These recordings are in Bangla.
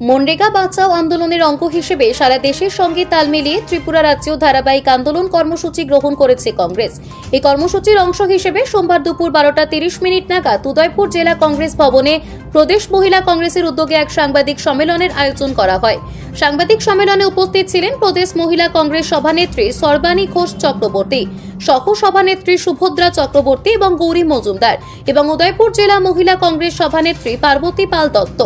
মনরেগা বাঁচাও আন্দোলনের অঙ্গ হিসেবে সারা দেশের সঙ্গে তাল মিলিয়ে ত্রিপুরা রাজ্যেও ধারাবাহিক আন্দোলন কর্মসূচি গ্রহণ করেছে কংগ্রেস। এই কর্মসূচির অংশ হিসেবে সোমবার দুপুর বারোটা তিরিশ মিনিট নাগাদ উদয়পুর জেলা কংগ্রেস ভবনে প্রদেশ মহিলা কংগ্রেসের উদ্যোগে এক সাংবাদিক সম্মেলনের আয়োজন করা হয়। সাংবাদিক সম্মেলনে উপস্থিত ছিলেন প্রদেশ মহিলা কংগ্রেস সভানেত্রী সর্বাণী ঘোষ চক্রবর্তী, সহ সভানেত্রী সুভদ্রা চক্রবর্তী এবং গৌরী মজুমদার এবং উদয়পুর জেলা মহিলা কংগ্রেস সভানেত্রী পার্বতী পাল দত্ত।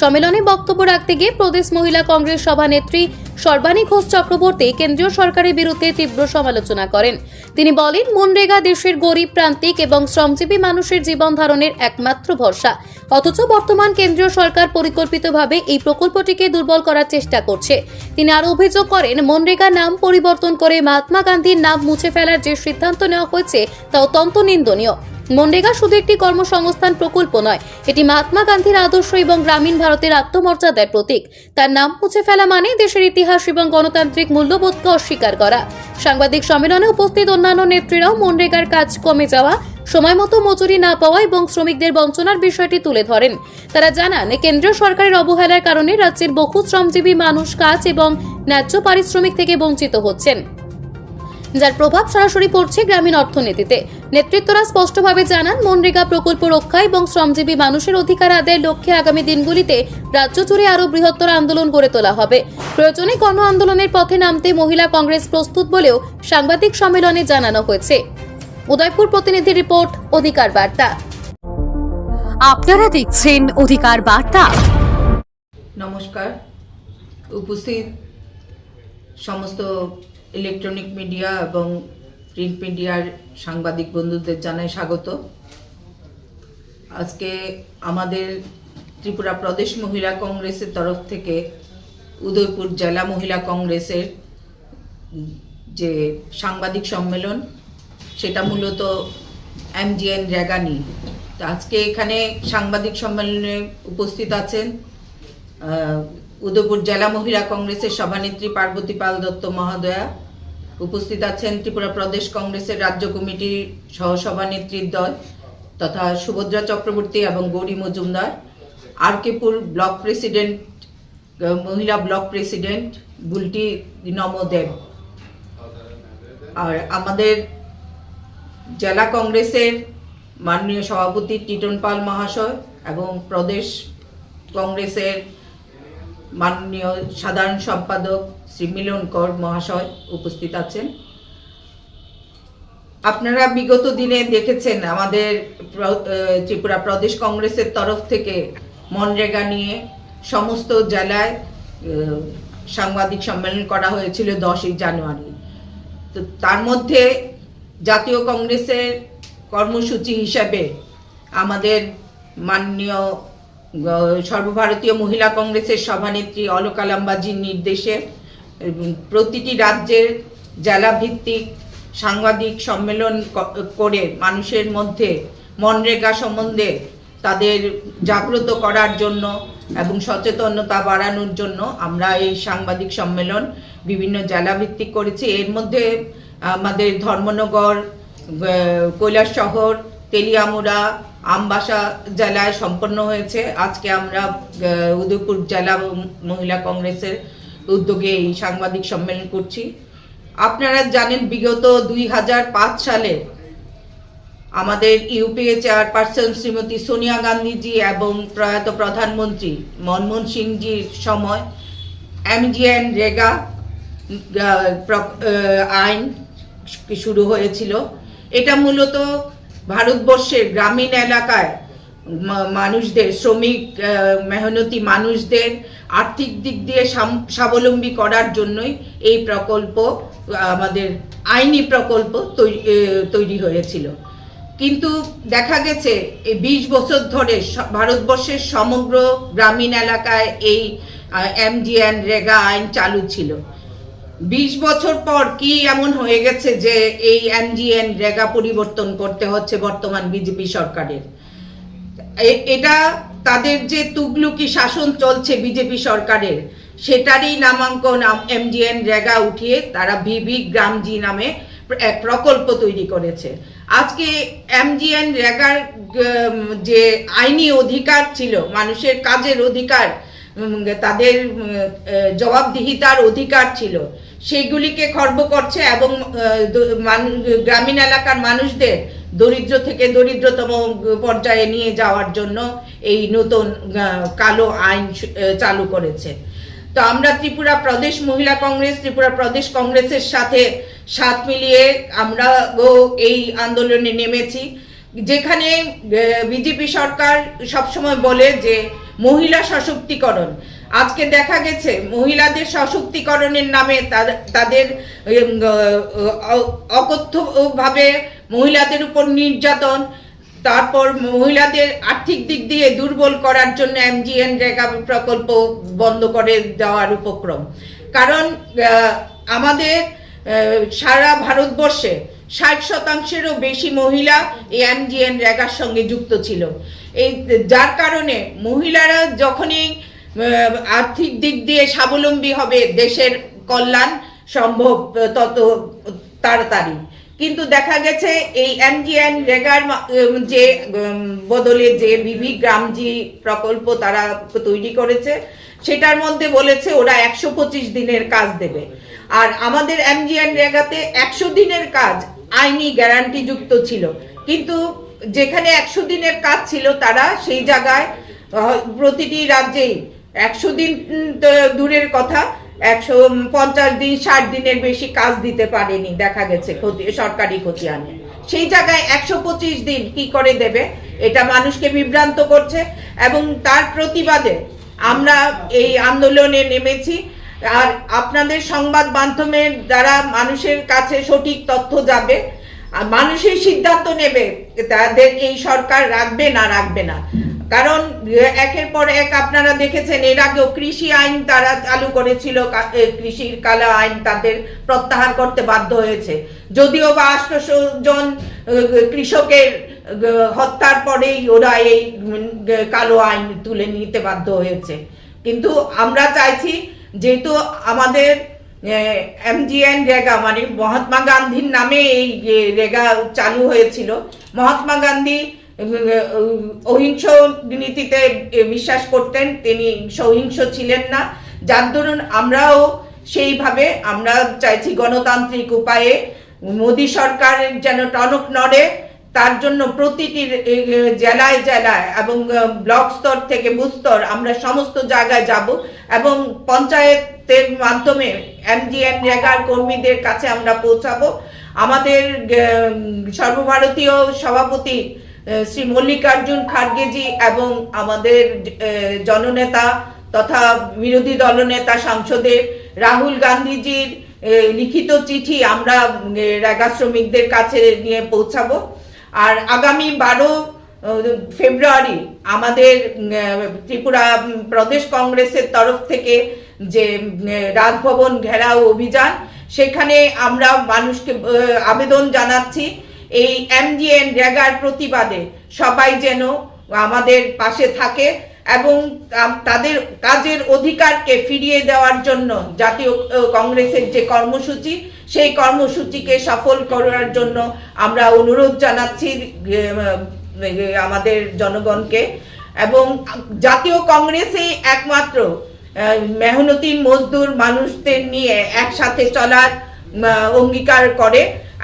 সম্মেলনে বক্তব্য রাখতে গিয়ে প্রদেশ মহিলা কংগ্রেস সভানেত্রী সর্বাণী ঘোষ চক্রবর্তী কেন্দ্রীয় সরকারের বিরুদ্ধে তীব্র সমালোচনা করেন। তিনি বলেন, মনরেগা দেশের গরিব, প্রান্তিক এবং শ্রমজীবী মানুষের জীবন ধারণের একমাত্র ভরসা। অথচ বর্তমান কেন্দ্রীয় সরকার পরিকল্পিতভাবে এই প্রকল্পটিকে দুর্বল করার চেষ্টা করছে। তিনি আরও অভিযোগ করেন, মনরেগা নাম পরিবর্তন করে মহাত্মা গান্ধীর নাম মুছে ফেলার যে সিদ্ধান্ত নেওয়া হয়েছে, তা অত্যন্ত নিন্দনীয়। মনরেগা শুধু একটি কর্মসংস্থান প্রকল্প নয়, এটি মহাত্মা গান্ধীর আদর্শ এবং গ্রামীণ ভারতের আত্মমর্যাদার প্রতীক। তার নাম মুছে ফেলা মানে দেশের ইতিহাস এবং গণতান্ত্রিক মূল্যবোধকে অস্বীকার করা। সাংবাদিক সম্মেলনে উপস্থিত অন্যান্য নেত্রীরাও মনরেগার কাজ কমে যাওয়া, সময় মতো মজুরি না পাওয়া এবং শ্রমিকদের বঞ্চনার বিষয়টি তুলে ধরেন। তারা জানান, কেন্দ্রীয় সরকারের অবহেলার কারণে রাজ্যের বহু শ্রমজীবী মানুষ কাজ এবং ন্যায্য পারিশ্রমিক থেকে বঞ্চিত হচ্ছেন। যার প্রভাব সরাসরি পড়ছে গ্রামীণ অর্থনীতিতে। নেতৃত্বরা স্পষ্টভাবে জানান মনরেগা প্রকল্প রক্ষা এবং শ্রমজীবী মানুষের অধিকার আদায়ের লক্ষ্যে আগামী দিনগুলিতে রাজ্য জুড়ে আরও বৃহত্তর আন্দোলন গড়ে তোলা হবে। প্রয়োজনে গণ আন্দোলনের পথে নামতে মহিলা কংগ্রেস প্রস্তুত বলেও সাংবাদিক সম্মেলনে জানানো হয়েছে। উদয়পুর প্রতিনিধি রিপোর্ট অধিকার বার্তা। আপনারা দেখছেন অধিকার বার্তা। নমস্কার। উপস্থিত সমস্ত ইলেকট্রনিক মিডিয়া এবং প্রিন্ট মিডিয়ার সাংবাদিক বন্ধুদের জানাই স্বাগত। আজকে আমাদের ত্রিপুরা প্রদেশ মহিলা কংগ্রেসের তরফ থেকে উদয়পুর জেলা মহিলা কংগ্রেসের যে সাংবাদিক সম্মেলন, সেটা মূলত এমজিএন রেগানি। তো আজকে এখানে সাংবাদিক সম্মেলনে উপস্থিত আছেন উদয়পুর জেলা মহিলা কংগ্রেসের সভানেত্রী পার্বতী পাল দত্ত মহোদয়া উপস্থিত আছেন ত্রিপুরা প্রদেশ কংগ্রেসের রাজ্য কমিটির সহসভানেত্রীর দল তথা সুভদ্রা চক্রবর্তী এবং গৌরী মজুমদার, আরকেপুর ব্লক প্রেসিডেন্ট মহিলা ব্লক প্রেসিডেন্ট বুলটি নমদেব আর আমাদের জেলা কংগ্রেসের মাননীয় সভাপতি টিটন পাল মহাশয় এবং প্রদেশ কংগ্রেসের মাননীয় সাধারণ সম্পাদক শ্রী মিলন কর মহাশয় উপস্থিত আছেন। আপনারা বিগত দিনে দেখেছেন আমাদের ত্রিপুরা প্রদেশ কংগ্রেসের তরফ থেকে মনরেগা নিয়ে সমস্ত জেলায় সাংবাদিক সম্মেলন করা হয়েছিল দশই জানুয়ারি। তো তার মধ্যে জাতীয় কংগ্রেসের কর্মসূচি হিসাবে আমাদের মাননীয় সর্বভারতীয় মহিলা কংগ্রেসের সভানেত্রী অলকালাম্বাজির নির্দেশে প্রতিটি রাজ্যের জেলাভিত্তিক সাংবাদিক সম্মেলন করে মানুষের মধ্যে মনরেগা সম্বন্ধে তাদের জাগ্রত করার জন্য এবং সচেতনতা বাড়ানোর জন্য আমরা এই সাংবাদিক সম্মেলন বিভিন্ন জেলাভিত্তিক করেছি। এর মধ্যে আমাদের ধর্মনগর কৈলাস শহর তেলিয়ামুড়া আমবাসা জেলায় সম্পন্ন হয়েছে। আজকে আমরা উদয়পুর জেলা মহিলা কংগ্রেসের উদ্যোগে এই সাংবাদিক সম্মেলন করছি। আপনারা জানেন, বিগত দুই হাজার পাঁচ সালে আমাদের ইউপিএ চেয়ারপারসন শ্রীমতী সোনিয়া গান্ধীজি এবং প্রয়াত প্রধানমন্ত্রী মনমোহন সিংজির সময় এমজিএন রেগা আইন শুরু হয়েছিল। এটা মূলত ভারতবর্ষের গ্রামীণ এলাকায় মানুষদের, শ্রমিক মেহনতি মানুষদের আর্থিক দিক দিয়ে স্বাবলম্বী করার জন্যই এই প্রকল্প, আমাদের আইনি প্রকল্প তৈরি হয়েছিল। কিন্তু দেখা গেছে এই বিশ বছর ধরে ভারতবর্ষের সমগ্র গ্রামীণ এলাকায় এই এমজিএন রেগা আইন চালু ছিল। বিশ বছর পর কি এমন হয়ে গেছে যে এই এমজিএন রেগা পরিবর্তন করতে হচ্ছে বর্তমান বিজেপি সরকারের? এটা তাদের যে তুগলুকি শাসন চলছে বিজেপি সরকারের, সেটারই নামাঙ্কন এমজিএন রেগা উঠিয়ে তারা ভিভি গ্রামজি নামে এক প্রকল্প তৈরি করেছে। আজকে এমজিএন রেগার যে আইনি অধিকার ছিল, মানুষের কাজের অধিকার তাদের জবাবদিহিতার অধিকার ছিল। সেইগুলিকে খর্ব করছে এবং গ্রামীণ এলাকার মানুষদের দরিদ্র থেকে দরিদ্রতম পর্যায়ে নিয়ে যাওয়ার জন্য এই নতুন কালো আইন চালু করেছে। তো আমরা ত্রিপুরা প্রদেশ মহিলা কংগ্রেস, ত্রিপুরা প্রদেশ কংগ্রেসের সাথে সাথ মিলিয়ে আমরা এই আন্দোলনে নেমেছি। যেখানে বিজেপি সরকার সবসময় বলে যে মহিলা সশক্তিকরণ। আজকে দেখা গেছে, মহিলাদের সশক্তিকরণের নামে তাদের অকথ্যভাবে মহিলাদের উপর নির্যাতন, তারপর মহিলাদের আর্থিক দিক দিয়ে দুর্বল করার জন্য এমজিএন রেগা প্রকল্প বন্ধ করে দেওয়ার উপক্রম। কারণ আমাদের সারা ভারতবর্ষে ষাট শতাংশেরও বেশি মহিলা এই এমজিএন রেগার সঙ্গে যুক্ত ছিল। এই, যার কারণে মহিলারা যখনই আর্থিক দিক দিয়ে স্বাবলম্বী হবে, দেশের কল্যাণ সম্ভব, তত তাড়াতাড়ি। কিন্তু দেখা গেছে এই এমজিএন, রেগার যে বদলে যে বিবি গ্রামজি প্রকল্প তারা তৈরি করেছে, সেটার মধ্যে বলেছে ওরা একশো পঁচিশ দিনের কাজ দেবে। আর আমাদের এমজিএন রেগাতে একশো দিনের কাজ আইনি গ্যারান্টি যুক্ত ছিল। কিন্তু যেখানে একশো দিনের কাজ ছিল তারা সেই জায়গায় প্রতিটি রাজ্যেই একশো দিন দূরের কথা, একশো পঞ্চাশ দিন, ষাট দিনের বেশি কাজ দিতে পারেনি, দেখা গেছে ক্ষতি, সরকারি খতিয়ানে সেই জায়গায় একশো পঁচিশ দিন কি করে দেবে, এটা মানুষকে বিভ্রান্ত করছে এবং তার প্রতিবাদে আমরা এই আন্দোলনে নেমেছি। আর আপনাদের সংবাদ মাধ্যমের দ্বারা মানুষের কাছে সঠিক তথ্য যাবে মানুষের সিদ্ধান্ত নেবে তাদের এই সরকার রাখবে না রাখবে না। কারণ, একের পর এক আপনারা দেখেছেন, এর আগেও কৃষি আইন তারা চালু করেছিল কৃষির কালা আইন তাদের প্রত্যাহার করতে বাধ্য হয়েছে। যদিও বা আটশো জন কৃষকের হত্যার পরেই ওরা এই কালো আইন তুলে নিতে বাধ্য হয়েছে। কিন্তু আমরা চাইছি, যেহেতু আমাদের এমজিএন রেগা মানে মহাত্মা গান্ধীর নামে এই রেগা চালু হয়েছিল। মহাত্মা গান্ধী অহিংস নীতিতে বিশ্বাস করতেন, তিনি সহিংস ছিলেন না। যার দরুন আমরাও সেইভাবে, আমরা চাইছি গণতান্ত্রিক উপায়ে, মোদী সরকার যেন টনক নড়ে তার জন্য প্রতিটি জেলায় জেলায় এবং ব্লক স্তর থেকে বুথ স্তর আমরা সমস্ত জায়গায় যাব এবং পঞ্চায়েতের মাধ্যমে এমজিএন রেগার কর্মীদের কাছে আমরা পৌঁছাবো। আমাদের সর্বভারতীয় সভাপতি শ্রী মল্লিকার্জুন খার্গেজি এবং আমাদের জননেতা তথা বিরোধী দলনেতা সাংসদের রাহুল গান্ধীজির লিখিত চিঠি আমরা রেগা শ্রমিকদের কাছে নিয়ে পৌঁছাবো। আর আগামী বারো ফেব্রুয়ারি আমাদের ত্রিপুরা প্রদেশ কংগ্রেসের তরফ থেকে যে রাজভবন ঘেরাও অভিযান, সেখানে আমরা মানুষকে আবেদন জানাচ্ছি। এই এমজিএন রেগার প্রতিবাদে সবাই যেন আমাদের পাশে থাকে। এবং তাদের কাজের অধিকারকে ফিরিয়ে দেওয়ার জন্য জাতীয় কংগ্রেসের যে কর্মসূচি, সেই কর্মসূচিকে সফল করার জন্য আমরা অনুরোধ জানাচ্ছি আমাদের জনগণকে। এবং জাতীয় কংগ্রেসই একমাত্র মেহনতি মজদুর মানুষদের নিয়ে একসাথে চলার অঙ্গীকার করে।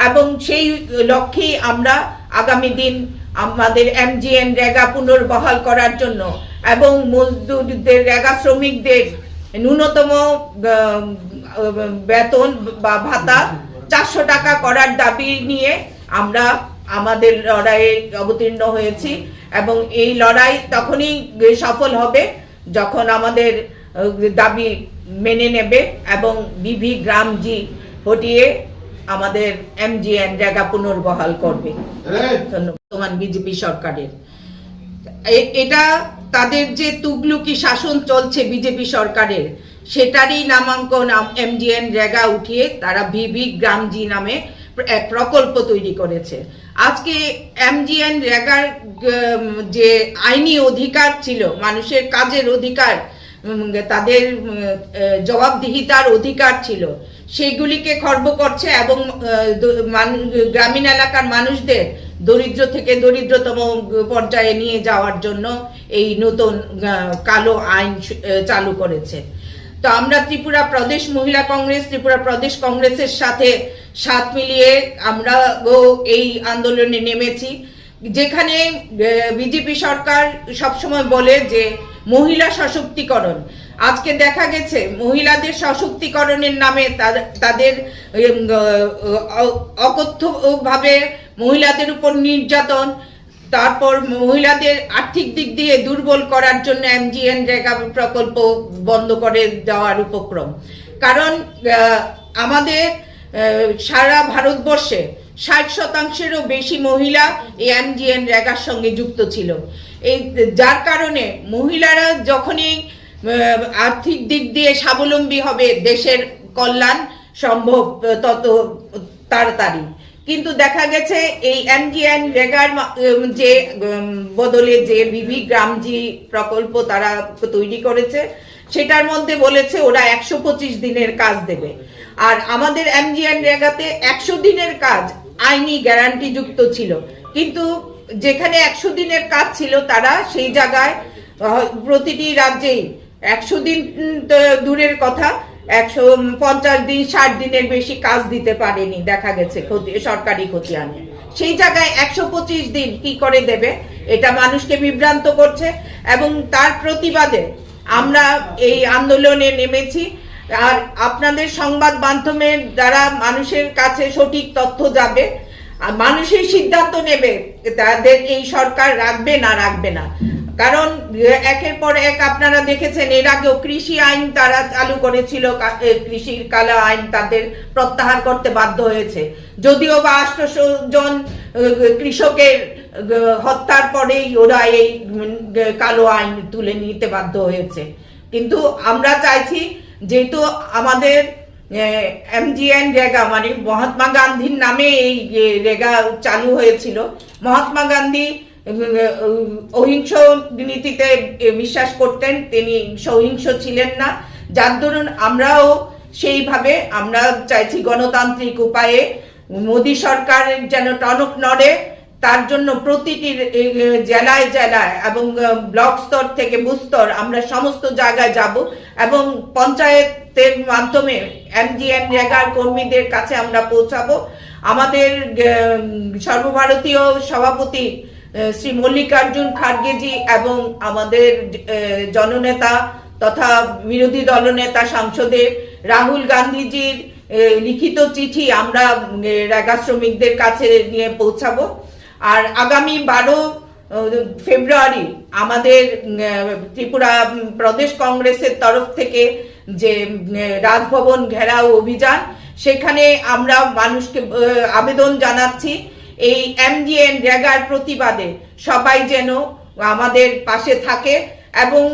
এবং সেই লক্ষ্যেই আমরা আগামী দিন আমাদের এমজিএন রেগা পুনর্বহাল করার জন্য এবং মজদুরদের রেগা শ্রমিকদের ন্যূনতম বেতন বা ভাতা চারশো টাকা করার দাবি নিয়ে আমরা আমাদের লড়াইয়ে অবতীর্ণ হয়েছি এবং এই লড়াই তখনই সফল হবে যখন আমাদের দাবি মেনে নেবে এবং বিভি গ্রামজি হটিয়ে আমাদের এমজিএন জায়গা পুনর্বহাল করবে। ধন্যবাদ। বিজেপি সরকারের। এটা তাদের যে তুগলুকি শাসন চলছে বিজেপি সরকারের, সেটারই নামাঙ্কন এমজিএন রেগা উঠিয়ে তারা ভিভি গ্রামজি নামে এক প্রকল্প তৈরি করেছে। আজকে এমজিএন রেগার যে আইনি অধিকার ছিল, মানুষের কাজের অধিকার তাদের জবাবদিহিতার অধিকার ছিল, সেইগুলিকে খর্ব করছে এবং গ্রামীণ এলাকার মানুষদের দরিদ্র থেকে দরিদ্রতম পর্যায়ে নিয়ে যাওয়ার জন্য এই নতুন কালো আইন চালু করেছে। তো আমরা ত্রিপুরা প্রদেশ মহিলা কংগ্রেস, ত্রিপুরা প্রদেশ কংগ্রেসের সাথে সাথ মিলিয়ে আমরা এই আন্দোলনে নেমেছি। যেখানে বিজেপি সরকার সবসময় বলে যে, মহিলা সশক্তিকরণ। আজকে দেখা গেছে, মহিলাদের সশক্তিকরণের নামে তাদের অকথ্যভাবে মহিলাদের উপর নির্যাতন তারপর মহিলাদের আর্থিক দিক দিয়ে দুর্বল করার জন্য এমজিএন রেগা প্রকল্প বন্ধ করে দেওয়ার উপক্রম। কারণ আমাদের সারা ভারতবর্ষে ষাট শতাংশেরও বেশি মহিলা এই এমজিএন রেগার সঙ্গে যুক্ত ছিল। এই, যার কারণে মহিলারা যখনই আর্থিক দিক দিয়ে স্বাবলম্বী হবে, দেশের কল্যাণ সম্ভব, তত তাড়াতাড়ি। কিন্তু দেখা গেছে এই এনজিএন রেগার যে বদলে যে বিবি গ্রামজি প্রকল্প তারা তৈরি করেছে, সেটার মধ্যে বলেছে ওরা একশো পঁচিশ দিনের কাজ দেবে। আর আমাদের এমজিএন রেগাতে একশো দিনের কাজ আইনি গ্যারান্টি যুক্ত ছিল। কিন্তু যেখানে একশো দিনের কাজ ছিল তারা সেই জায়গায় প্রতিটি রাজ্যেই একশো দিন দূরের কথা একশো পঞ্চাশ দিন ষাট দিনের বেশি কাজ দিতে পারেনি দেখা গেছে ক্ষতি সরকারি ক্ষতি আনে সেই জায়গায় একশো পঁচিশ দিন কি করে দেবে? এটা মানুষকে বিভ্রান্ত করছে এবং তার প্রতিবাদে আমরা এই আন্দোলনে নেমেছি। আর আপনাদের সংবাদ মাধ্যমের দ্বারা মানুষের কাছে সঠিক তথ্য যাবে আর মানুষের সিদ্ধান্ত নেবে তাদের এই সরকার রাখবে না রাখবে না। কারণ একের পর এক আপনারা দেখেছেন, এর আগেও কৃষি আইন তারা চালু করেছিল কৃষির কালা আইন তাদের প্রত্যাহার করতে বাধ্য হয়েছে। যদিও বা আষ্টশো জন কৃষকের হত্যার পরেই ওরা এই কালো আইন তুলে নিতে বাধ্য হয়েছে। কিন্তু আমরা চাইছি, যেহেতু আমাদের এমজিএন রেগা মানে মহাত্মা গান্ধীর নামে এই রেগা চালু হয়েছিল, মহাত্মা গান্ধী অহিংস নীতিতে বিশ্বাস করতেন। তিনি সহিংস ছিলেন না। যার দরুন আমরাও সেইভাবে, আমরা চাইছি গণতান্ত্রিক উপায়ে, মোদী সরকার যেন টনক নড়ে, তার জন্য প্রতিটি জেলায় জেলায় এবং ব্লক স্তর থেকে বুথ স্তর আমরা সমস্ত জায়গায় যাব এবং পঞ্চায়েতের মাধ্যমে এমজিএন রেগার কর্মীদের কাছে আমরা পৌঁছাবো। আমাদের সর্বভারতীয় সভাপতি শ্রী মল্লিকার্জুন খার্গেজি এবং আমাদের জননেতা তথা বিরোধী দলনেতা সাংসদের রাহুল গান্ধীজির লিখিত চিঠি আমরা রেগা শ্রমিকদের কাছে নিয়ে পৌঁছাবো। আর আগামী বারো ফেব্রুয়ারি আমাদের ত্রিপুরা প্রদেশ কংগ্রেসের তরফ থেকে যে রাজভবন ঘেরাও অভিযান, সেখানে আমরা মানুষকে আবেদন জানাচ্ছি। এই এমজিএন রেগার প্রতিবাদে সবাই যেন আমাদের পাশে থাকে এবং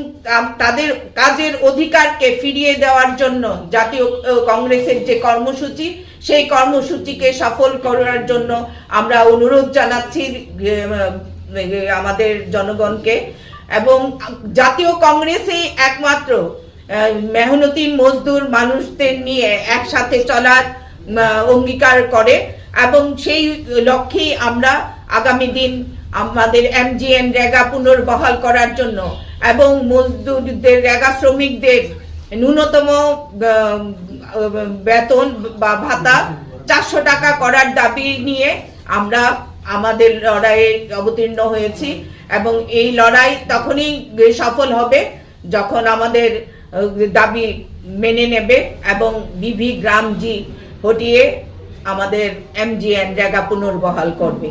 তাদের কাজের অধিকারকে ফিরিয়ে দেওয়ার জন্য জাতীয় কংগ্রেসের যে কর্মসূচি, সেই কর্মসূচিকে সফল করার জন্য আমরা অনুরোধ জানাচ্ছি আমাদের জনগণকে। এবং জাতীয় কংগ্রেসই একমাত্র মেহনতি, মজদুর মানুষদের নিয়ে একসাথে চলার অঙ্গীকার করে। এবং সেই লক্ষ্যেই আমরা আগামী দিন আমাদের এমজিএন রেগা পুনর্বহাল করার জন্য এবং মজদুরদের, রেগা শ্রমিকদের ন্যূনতম বেতন বা ভাতা চারশো টাকা করার দাবি নিয়ে আমরা আমাদের লড়াইয়ে অবতীর্ণ হয়েছি এবং এই লড়াই তখনই সফল হবে যখন আমাদের দাবি মেনে নেবে এবং বিভি গ্রামজি হটিয়ে আমাদের এমজিএন জায়গা পুনর্বহাল করবে।